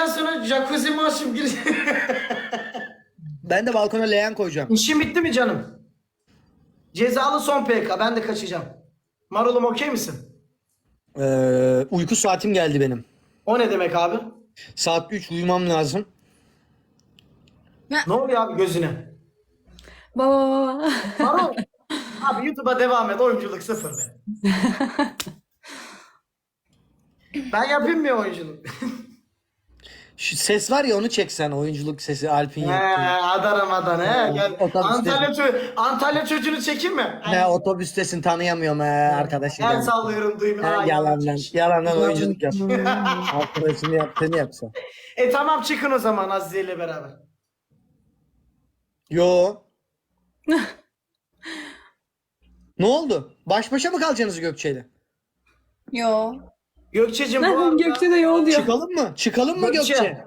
yayından sonra jacuzzi mi açıp. Ben de balkona leğen koyacağım. İşin bitti mi canım? Cezalı son PK. Ben de kaçacağım. Marulum okey misin? Ee, uyku saatim geldi benim. O ne demek abi? Saat 3 uyumam lazım. Ne oluyor abi gözüne? Baba baba. Marul. abi YouTube'a devam et. Oyunculuk sıfır be. ben yapayım mı oyunculuk? Şu ses var ya onu çeksen oyunculuk sesi Alp'in He, yaptığı. Adana'dan he. Gel. Otobüste. Antalya, çö- Antalya çocuğunu çekeyim mi? He otobüstesin tanıyamıyorum he arkadaşı. El sallıyorum duymuyor. He, Ay, yalandan, yalandan oyunculuk yap. Arkadaşını yaptığını yapsa. E tamam çıkın o zaman Azize ile beraber. Yo. ne oldu? Baş başa mı kalacaksınız Gökçe'yle? Yo. Gökçe'cim bu arada... Gökçe de yol diyor. Çıkalım mı? Çıkalım mı Gökçe. Gökçe?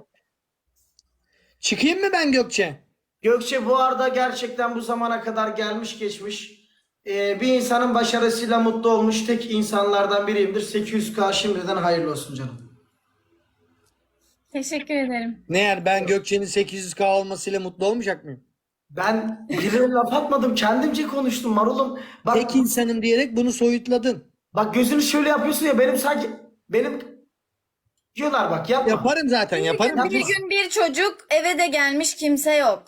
Çıkayım mı ben Gökçe? Gökçe bu arada gerçekten bu zamana kadar gelmiş geçmiş. Ee, bir insanın başarısıyla mutlu olmuş tek insanlardan biriyimdir. 800k şimdiden hayırlı olsun canım. Teşekkür ederim. Ne yer ben Gökçe'nin 800k olmasıyla mutlu olmayacak mıyım? Ben birine laf atmadım. Kendimce konuştum marulum. Bak, Tek insanım diyerek bunu soyutladın. bak gözünü şöyle yapıyorsun ya benim sanki benim diyorlar bak yapma. Yaparım zaten yaparım. Bir gün bir çocuk eve de gelmiş kimse yok.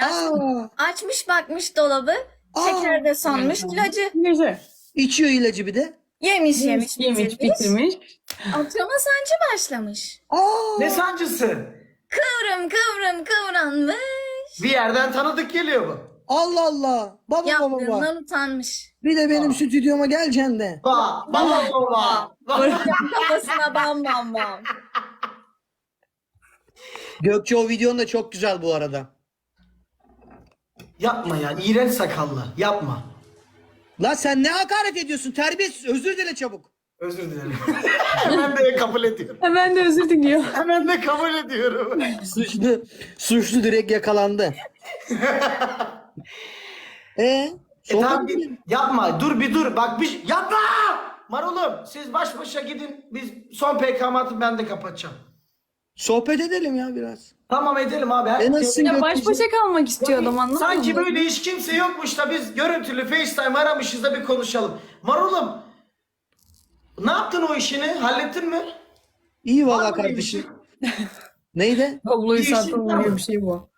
Aa, Açmış bakmış dolabı. Şeker de sonmuş. ilacı Neyse. içiyor ilacı bir de. yemiş yemiş Yemiş bitirmiş. bitirmiş. Atıma sancı başlamış. Aa, Ne sancısı? Kıvrım kıvrım kıvranmış. Bir yerden tanıdık geliyor bu. Allah Allah. Baba baba baba. Yaptığından utanmış. Bir de benim stüdyoma geleceksin de. Ba, baba baba. Kafasına bam bam bam. Gökçe o videon da çok güzel bu arada. Yapma ya iğrenç sakallı yapma. La sen ne hakaret ediyorsun? Terbiyesiz. Özür dile çabuk. Özür dilerim. Hemen de kabul ediyorum. Hemen de özür diliyor. Hemen de kabul ediyorum. Suçlu, suçlu direkt yakalandı. e, E sohbet tamam, edelim. yapma dur bir dur bak bir şey- yapma. Marulum siz baş başa gidin biz son PK'mı atıp ben de kapatacağım. sohbet edelim ya biraz. Tamam edelim abi. her E nasılsın Ya baş başa kalmak istiyordum anladın Sanki mı? böyle hiç kimse yokmuş da biz görüntülü FaceTime aramışız da bir konuşalım. Marulum ne yaptın o işini? Hallettin mi? İyi Var valla bir kardeşim. Neydi? Kabloyu Bir sattım bir şey bu.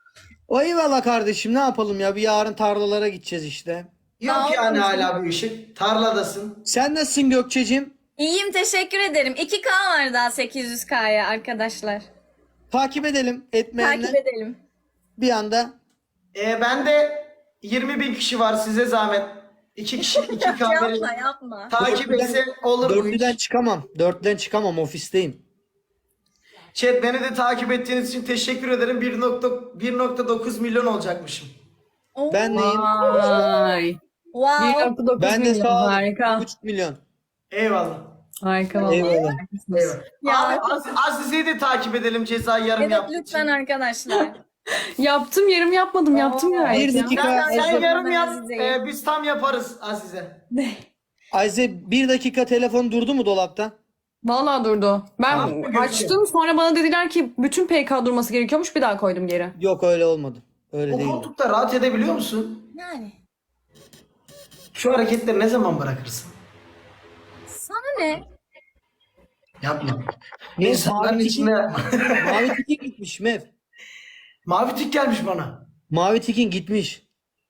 O iyi valla kardeşim ne yapalım ya bir yarın tarlalara gideceğiz işte. Yok Ne yani yapıyorsun? hala bir işin. Tarladasın. Sen nasılsın Gökçe'cim? İyiyim teşekkür ederim. 2K var daha 800K'ya arkadaşlar. Takip edelim etmeyenler Takip edelim. bir anda. E, ben de 20 bin kişi var size zahmet. İki kişi iki kahve. yapma yapma. Takip Dörtlüden- etse olur bu Dörtlüden iş. çıkamam. Dörtlüden çıkamam ofisteyim. Chat beni de takip ettiğiniz için teşekkür ederim. 1.9 milyon olacakmışım. Oo, Ben neyim? Vay. Wow. 1.9 Ben de milyon. sağ. Harika. 3 milyon. Eyvallah. Harika vallahi. Eyvallah. Eyvallah. Ya. Az- Azize'yi de takip edelim cezayı yarım Evet yaptığı lütfen için. arkadaşlar. Yaptım yarım yapmadım yaptım Oo. gayet Bir ya. dakika. Sen yapıyorum yarım yap. Azize'yi. e, biz tam yaparız Azize. Ayze bir dakika telefon durdu mu dolapta? Vallahi durdu. Ben Tamam. açtım sonra bana dediler ki bütün PK durması gerekiyormuş bir daha koydum geri. Yok öyle olmadı. Öyle O değil. koltukta rahat edebiliyor musun? Yani. Şu hareketleri ne zaman bırakırsın? Sana ne? Yapma. Ne, İnsanların mavi içinde Mavi tikin gitmiş Mev. mavi tik gelmiş bana. Mavi tikin gitmiş.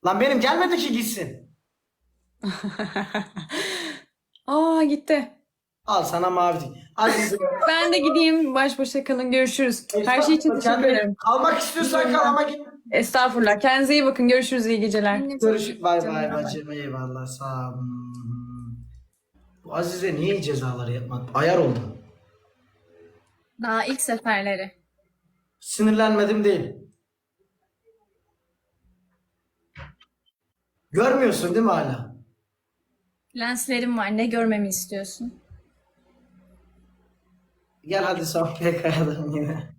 Lan benim gelmedi ki gitsin. Aa gitti. Al sana mavi. Azize. Ben de gideyim baş başa kalın görüşürüz. Her şey için teşekkür Kendine- ederim. Kalmak istiyorsan kal ama git. Estağfurullah. Kendinize iyi bakın. Görüşürüz. iyi geceler. Görüşürüz. Bay bay bacım. Eyvallah sağ ol. Bu Azize niye iyi cezaları yapmadı? Ayar oldu. Daha ilk seferleri. Sinirlenmedim değil. Görmüyorsun değil mi hala? Lenslerim var. Ne görmemi istiyorsun? Gel hadi sohbet kayalım yine.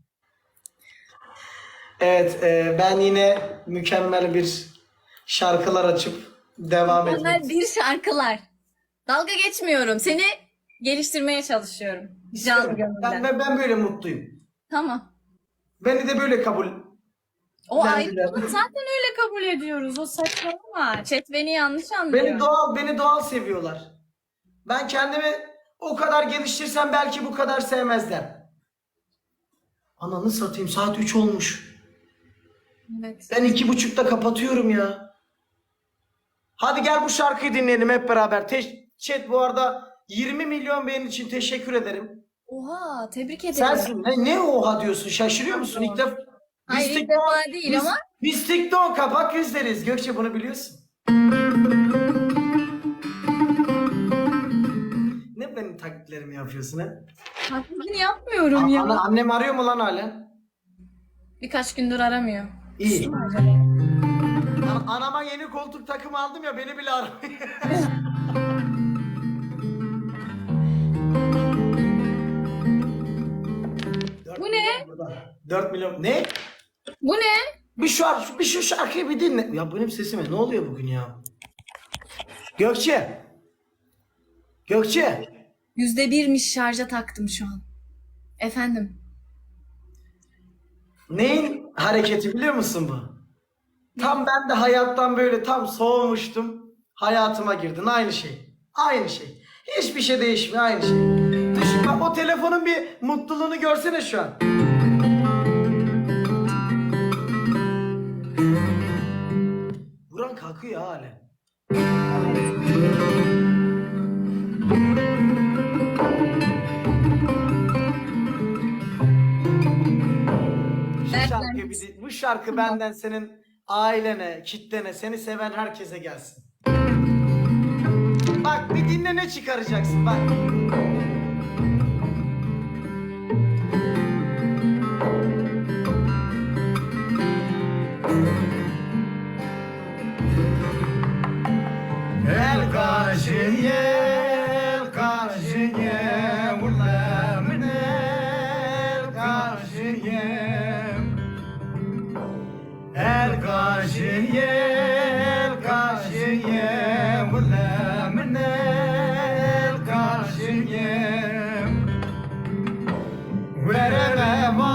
Evet, e, ben yine mükemmel bir şarkılar açıp devam etmek. bir şarkılar. Dalga geçmiyorum. Seni geliştirmeye çalışıyorum. Canlı Ben, gönülden. ben, ben böyle mutluyum. Tamam. Beni de böyle kabul. O Ben zaten öyle kabul ediyoruz. O saçmalama. Chat beni yanlış anlıyor. Beni doğal, beni doğal seviyorlar. Ben kendimi o kadar geliştirsem belki bu kadar sevmezler. Ananı satayım saat 3 olmuş. Evet. Ben iki buçukta kapatıyorum ya. Hadi gel bu şarkıyı dinleyelim hep beraber. Te- Chat bu arada 20 milyon beğeni için teşekkür ederim. Oha tebrik ederim. Sensin ne, ne oha diyorsun şaşırıyor musun ilk defa? Hayır ilk defa değil biz- ama Biz TikTok kapak yüzleriz. Gökçe bunu biliyorsun. Taklitlerimi yapıyorsun ha? taklidini yapmıyorum ya. Ana, annem arıyor mu lan halen? Birkaç gündür aramıyor. İyi. An- anama yeni koltuk takımı aldım ya beni bile aramıyor. Bu ne? burada. 4 milyon. Ne? Bu ne? Bir şu, bir şu şarkıyı bir dinle. Ya benim sesime ne oluyor bugün ya? Gökçe. Gökçe. Yüzde birmiş şarja taktım şu an. Efendim. Neyin hareketi biliyor musun bu? Tam ben de hayattan böyle tam soğumuştum. Hayatıma girdin. Aynı şey. Aynı şey. Hiçbir şey değişmiyor. Aynı şey. Düşün bak o telefonun bir mutluluğunu görsene şu an. Buran kalkıyor halen. Şarkı, bir bu şarkı benden senin ailene, kitlene, seni seven herkese gelsin. Bak bir dinle ne çıkaracaksın bak. É, leva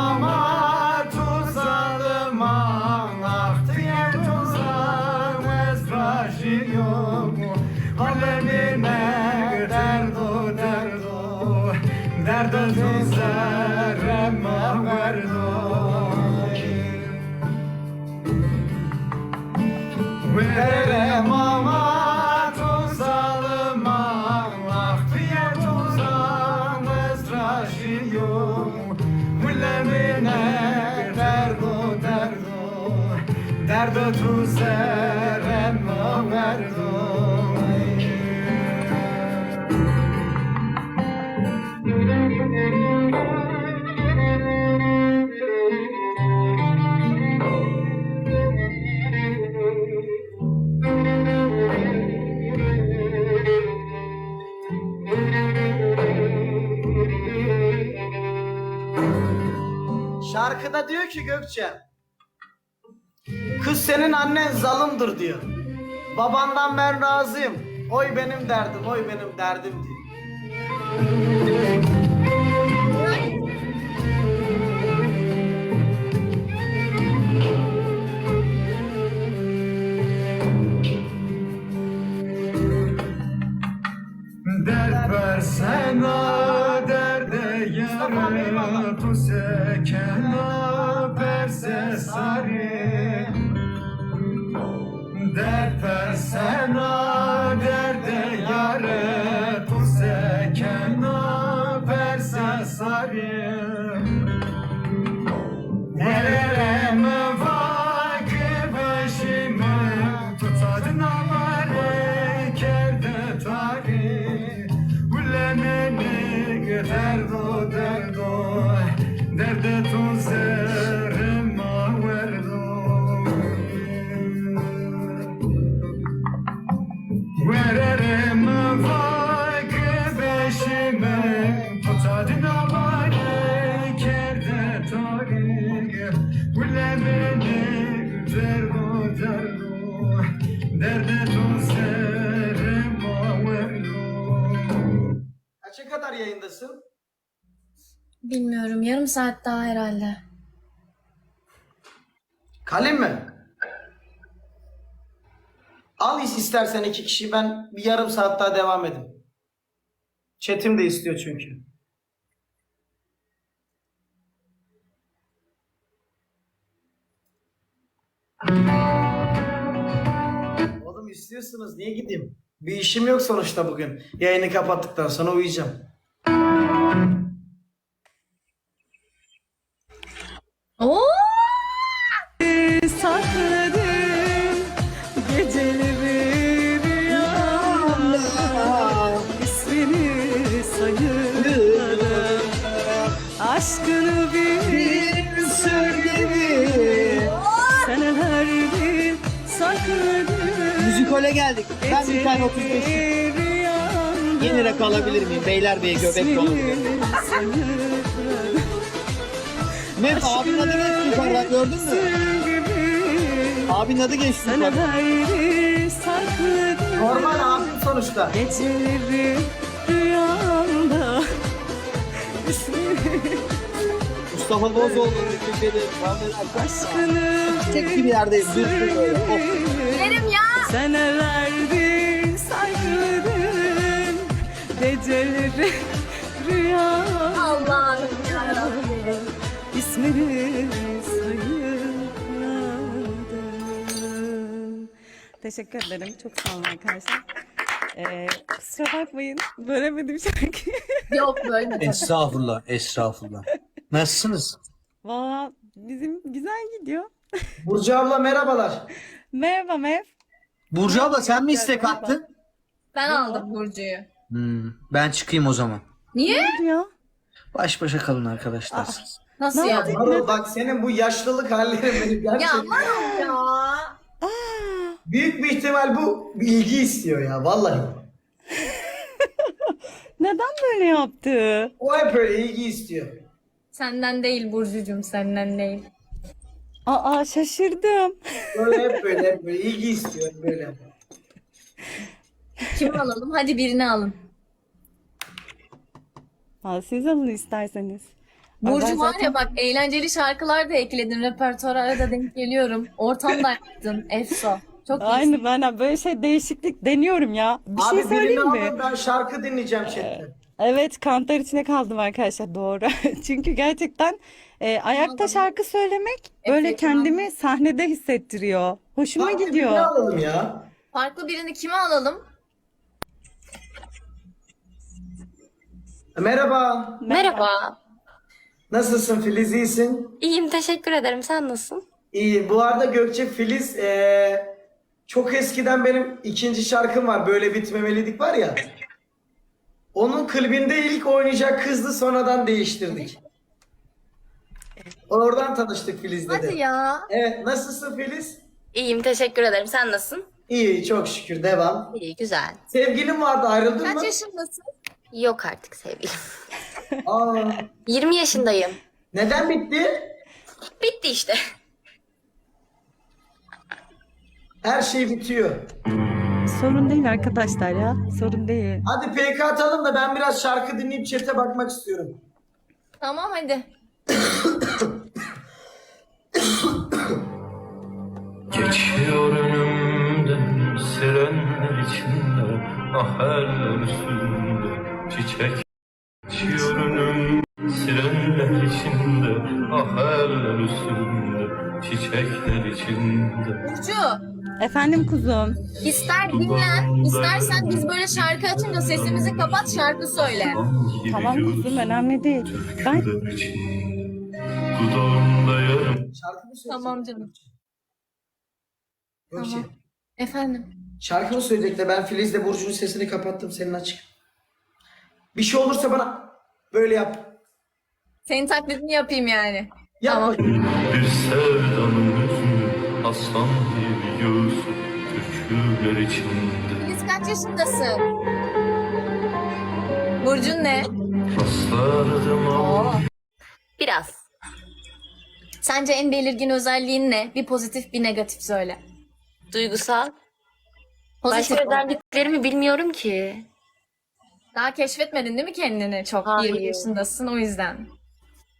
Şarkıda diyor ki Gökçe senin annen zalımdır diyor. Babandan ben razıyım. Oy benim derdim, oy benim derdim diyor. Bilmiyorum yarım saat daha herhalde. Kalem mi? Al is- istersen iki kişi ben bir yarım saat daha devam edeyim. Chat'im de istiyor çünkü. Oğlum istiyorsunuz niye gideyim? Bir işim yok sonuçta bugün. Yayını kapattıktan sonra uyuyacağım. Müzikole geldik. Ben bir tane 35 Geceleri rüyamda yeni rakı alabilir miyim? Beylerbeyi göbek dolu. Mef abinin adı geçti yukarıda gördün mü? Abinin adı geçti sakladım Normal abim sonuçta. Geceleri rüyamda ismini Mustafa Bozoğlu. Türkiye'de aşkını Tek bir yerdeyiz. Dur dur böyle. Yerim ya. Senelerdir sakladım Geceleri rüyamda Allah'ım yarabbim. İsmini sayıkladım Teşekkür ederim. Çok sağ olun arkadaşlar. Ee, kusura bakmayın. Bölemedim şarkıyı. Yok böyle. Estağfurullah. Estağfurullah. Nasılsınız? Valla bizim güzel gidiyor. Burcu abla merhabalar. Merhaba Mev. Burcu abla sen mi istek attın? Ben aldım Burcu'yu. Hmm, ben çıkayım o zaman. Niye? Baş başa kalın arkadaşlar. siz. Nasıl Ne ya? yapayım? Marul bak senin bu yaşlılık hallerin beni Ya gerçekten... Marul ya. Büyük bir ihtimal bu ilgi istiyor ya vallahi. Neden böyle yaptı? O hep öyle ilgi istiyor. Senden değil Burcucuğum senden değil. Aa şaşırdım. Böyle hep böyle hep böyle ilgi istiyor hep böyle. Kimi alalım? Hadi birini alın. Aa, siz alın isterseniz. Aa, Burcu ben var zaten- ya bak eğlenceli şarkılar da ekledin. Repertuara arada denk geliyorum. Ortam da yaptın. Efso. Çok iyisin. Aynı ben böyle şey değişiklik deniyorum ya. Bir Abi şey birini söyleyeyim mi? alın ben şarkı dinleyeceğim chatte. Evet kantar içine kaldım arkadaşlar doğru. Çünkü gerçekten e, ayakta şarkı söylemek böyle Evet, kendimi sahnede hissettiriyor. Hoşuma Farklı birini gidiyor. alalım ya. Farklı birini kime alalım? Merhaba. Merhaba. Nasılsın Filiz iyisin? İyiyim, teşekkür ederim. Sen nasılsın? İyi. Bu arada Gökçe Filiz eee, çok eskiden benim ikinci şarkım var. Böyle bitmemeliydik var ya. Onun klibinde ilk oynayacak kızdı sonradan değiştirdik. Oradan tanıştık Filiz'le Hadi de. ya. Evet nasılsın Filiz? İyiyim, teşekkür ederim. Sen nasılsın? İyi çok şükür devam. İyi, güzel. Sevgilin vardı ayrıldın Kaç mı? yaşındasın? Yok artık sevgilim. Aa, 20 yaşındayım. neden bitti? Bitti işte. Her şey bitiyor. Sorun değil arkadaşlar ya. Sorun değil. Hadi PK atalım da ben biraz şarkı dinleyip chat'e bakmak istiyorum. Tamam hadi. Geçiyor önümden sirenler içinde Ah eller üstünde çiçek Geçiyor önüm sirenler içinde Ah eller üstünde çiçekler içinde Burcu Efendim kuzum. ister dinlen istersen biz böyle şarkı açınca sesimizi kapat şarkı söyle. Tamam kuzum önemli değil. Ben Dudağımda yarım? Tamam canım. Yok Tamam. şey. Efendim. Şarkı mı söyleyecek de ben Filiz'le Burcu'nun sesini kapattım senin açık. Bir şey olursa bana böyle yap. Senin taklidini yapayım yani. Yap Tamam. Bir sevdanın hüznü Aslan bir göğsü Türküler içinde Filiz kaç yaşındasın? Burcun ne? Rastlardım ama Biraz. Sence en belirgin özelliğin ne? Bir pozitif bir negatif söyle. Duygusal. Pozitif. Başka özelliklerimi bilmiyorum ki. Daha keşfetmedin değil mi kendini çok? Hayır. 20 yaşındasın o yüzden.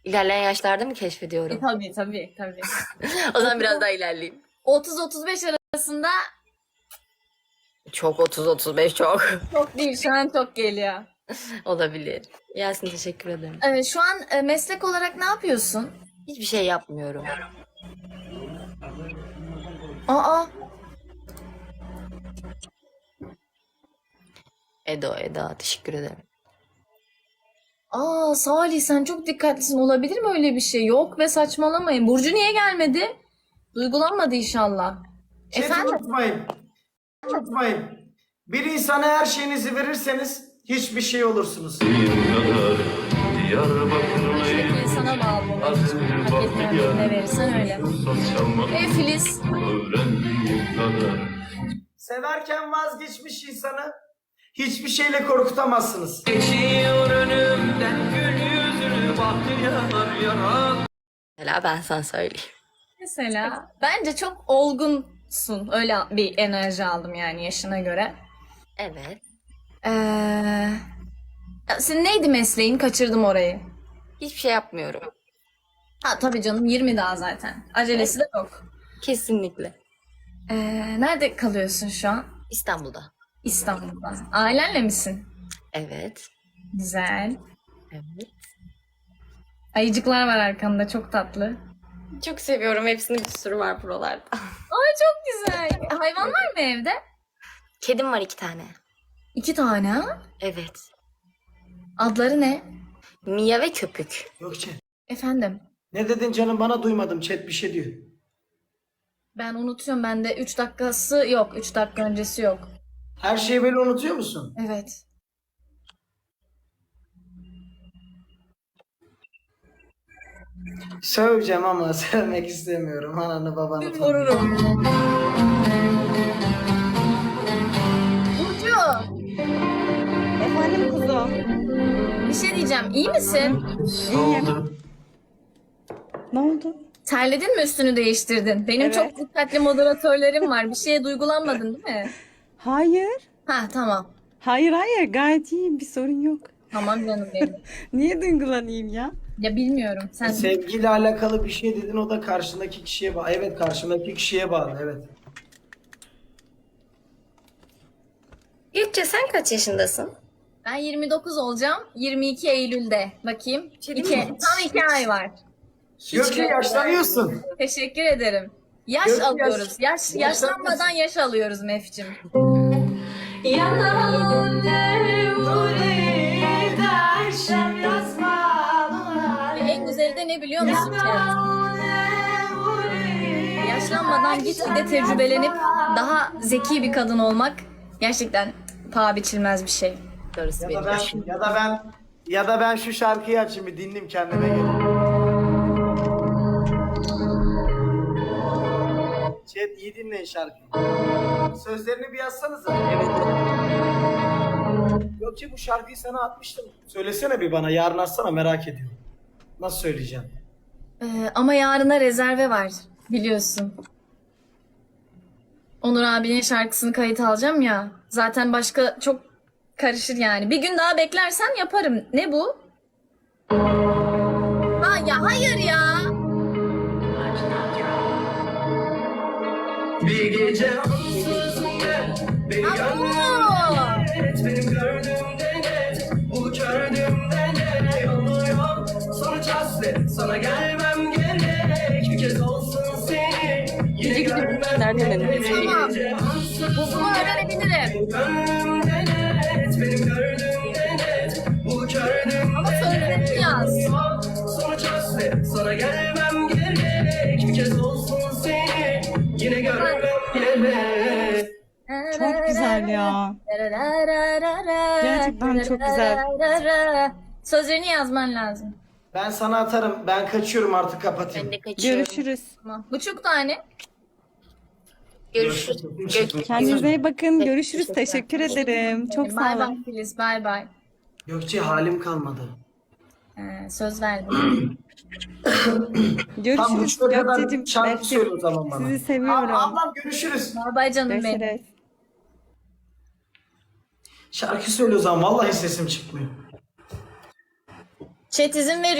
İlerleyen yaşlarda mı E, keşfediyorum? tabii tabii tabii. O zaman biraz daha ilerleyeyim. 30-35 arasında Çok 30-35 çok. çok değil şu an çok geliyor. Olabilir. Yasin teşekkür ederim. Evet, şu an e, meslek olarak ne yapıyorsun? Hiçbir şey yapmıyorum. Aa, Edo, Eda teşekkür ederim. aa Salih sen çok dikkatlisin. Olabilir mi öyle bir şey? Yok ve saçmalamayın. Burcu niye gelmedi? Duygulanmadı inşallah. Chat Efendim? unutmayın. Unutmayın. Bir insana her şeyinizi verirseniz hiçbir şey olursunuz. Sürekli Diyarbakırlıyım insana bağlı. Hak etmeyen birine verirsen öyle. E Filiz. Severken vazgeçmiş insanı hiçbir şeyle korkutamazsınız. Mesela ben sana söyleyeyim. Mesela bence çok olgunsun. Öyle bir enerji aldım yani yaşına göre. Evet. Ee, senin neydi mesleğin? Kaçırdım orayı. Hiçbir şey yapmıyorum. Ha tabii canım 20 daha zaten. Acelesi de yok. Kesinlikle. Ee, nerede kalıyorsun şu an? İstanbul'da. İstanbul'da. Ailenle misin? Evet. Güzel. Evet. Ayıcıklar var arkamda çok tatlı. Çok seviyorum. Hepsinin bir sürü var buralarda. Ay çok güzel. Hayvan var mı evde? Kedim var iki tane. İki tane ha? Evet. Adları ne? Mia ve Köpük. Gökçe. Efendim? Ne dedin canım bana duymadım. Chat bir şey diyor. Ben unutuyorum. Bende 3 dakikası yok. 3 dakika öncesi yok. Her şeyi böyle unutuyor musun? Evet. Söveceğim ama sevmek istemiyorum. Ananı babanı. Bir tanıyorum. vururum. Burcu, Efendim kuzum. bir şey diyeceğim. İyi misin? Saldı Ne oldu? Terledin mi üstünü değiştirdin? Benim Evet. çok dikkatli moderatörlerim var. Bir şeye duygulanmadın değil mi? Hayır. Ha tamam. Hayır hayır gayet iyiyim bir sorun yok. Tamam canım benim. Niye duygulanayım ya? Ya bilmiyorum. Sen Sevgiyle alakalı bir şey dedin o da karşındaki kişiye bağlı. Evet karşındaki kişiye bağlı evet. Gökçe sen kaç yaşındasın? ben 29 olacağım. 22 Eylül'de. Bakayım. Şey İki, tam 2 ay var. Gökçe yaşlanıyorsun. Teşekkür ederim. Yaş yaş- alıyoruz. Yaş, yaşlanmadan yaş alıyoruz Mefcim. En güzeli de ne biliyor musun? Yaşlanmadan gitgide tecrübelenip daha zeki bir kadın olmak gerçekten paha biçilmez bir şey. Ya benim. da ben ya da ben ya da ben şu şarkıyı açayım bir dinleyeyim kendime gelin. Chat iyi dinleyin şarkıyı. Sözlerini bir yazsanıza. Evet. Gökçe bu şarkıyı sana atmıştım. Söylesene bir bana yarın atsana merak ediyorum. Nasıl söyleyeceğim? Ee, ama yarına rezerve var biliyorsun. Onur abinin şarkısını kayıt alacağım ya. Zaten başka çok karışır yani. Bir gün daha beklersen yaparım. Ne bu? Ha ya hayır ya. Bir gece ansızında beni gönlümden benim gördüğümde net bu gördüğümde ne? Oluyor sonuç aslı sana gelmem Çok güzel ya. Gerçekten çok güzel. Sözlerini yazman lazım. Ben sana atarım. Ben kaçıyorum artık kapatayım. Ben de kaçıyorum. Görüşürüz. Tamam. Buçuk tane. Görüşürüz. Gökçe. Kendinize iyi bakın. Görüşürüz. Teşekkür ederim. Çok sağ Bay bay olun. Filiz. Bay bay. Gökçe halim kalmadı. Ee, söz verdim. Tam Görüşürüz Gökçe'cim. şarkı söyle o zaman bana. sizi seviyorum. Ab- Ablam görüşürüz. Bay bay canım benim. Şarkı söyle zaman. Vallahi sesim çıkmıyor. Chat izin veriyor.